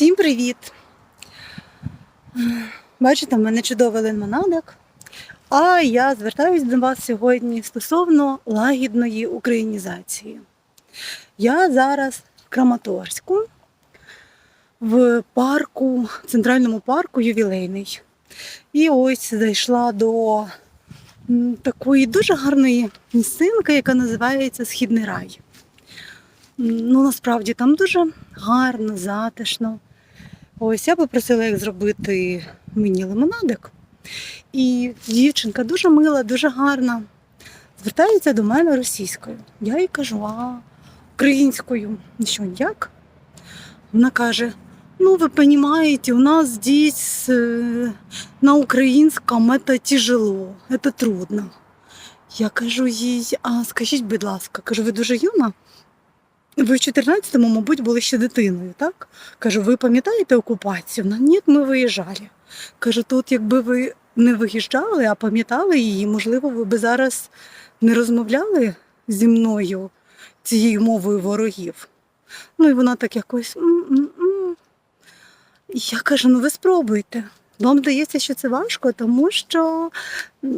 Всім привіт! Бачите, в мене чудовий лимонадик. А я звертаюсь до вас сьогодні стосовно лагідної українізації. Я зараз в Краматорську, в парку, центральному парку ювілейний. І ось зайшла до такої дуже гарної місцинки, яка називається Східний рай. Ну, насправді там дуже гарно, затишно. Ось я попросила їх зробити мені лимонадик. І дівчинка дуже мила, дуже гарна. Звертається до мене російською. Я їй кажу, а українською. «Ну Що, як? Вона каже: ну, ви розумієте, у нас здесь е, на українському це тяжело, це трудно. Я кажу їй, а скажіть, будь ласка, кажу, ви дуже юна? Ви в 14-му, мабуть, були ще дитиною, так? Кажу, ви пам'ятаєте окупацію? Вона, ні, ми виїжджали. Кажу, тут якби ви не виїжджали, а пам'ятали її, можливо, ви би зараз не розмовляли зі мною цією мовою ворогів. Ну і вона так якось. «М-м-м». Я кажу, ну ви спробуйте. Вам здається, що це важко, тому що,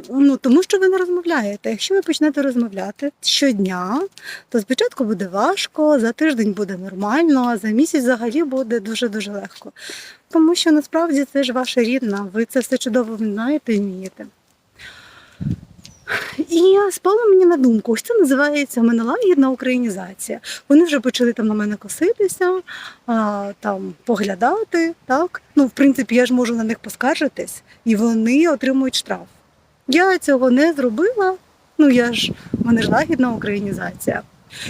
ну, тому що ви не розмовляєте. Якщо ви почнете розмовляти щодня, то спочатку буде важко, за тиждень буде нормально, а за місяць взагалі буде дуже-дуже легко. Тому що насправді це ж ваша рідна, ви це все чудово знаєте і вмієте. І спало мені на думку, ось це називається в мене лагідна українізація. Вони вже почали там на мене коситися, а, там поглядати. Так? Ну, в принципі, я ж можу на них поскаржитись, і вони отримують штраф. Я цього не зробила. Ну я ж в мене ж лагідна українізація.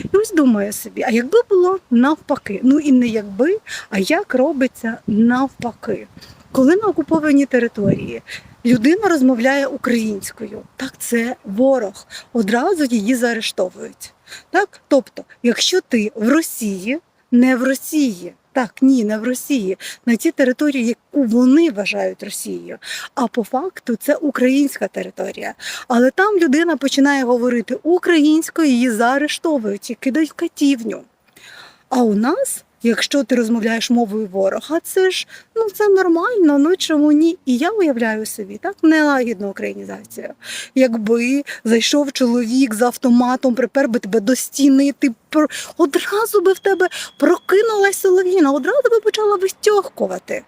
І ось думаю собі, а якби було навпаки, ну і не якби, а як робиться навпаки. Коли на окупованій території людина розмовляє українською, так це ворог, одразу її заарештовують. Так? Тобто, якщо ти в Росії, не в Росії, так, ні, не в Росії, на тій території, яку вони вважають Росією, а по факту це українська територія. Але там людина починає говорити українською, її заарештовують і кидають катівню. А у нас, якщо ти розмовляєш мовою ворога, це ж ну це нормально, ну чому ні? І я уявляю собі так нелагідну українізацію. Якби зайшов чоловік з автоматом, припер би тебе до стіни, ти про одразу би в тебе прокинулася солов'їна, одразу би почала вистьохкувати.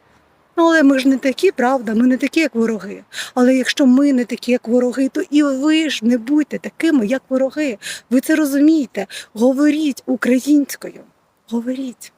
Але ми ж не такі, правда, ми не такі, як вороги. Але якщо ми не такі, як вороги, то і ви ж не будьте такими, як вороги. Ви це розумієте. Говоріть українською. Говоріть.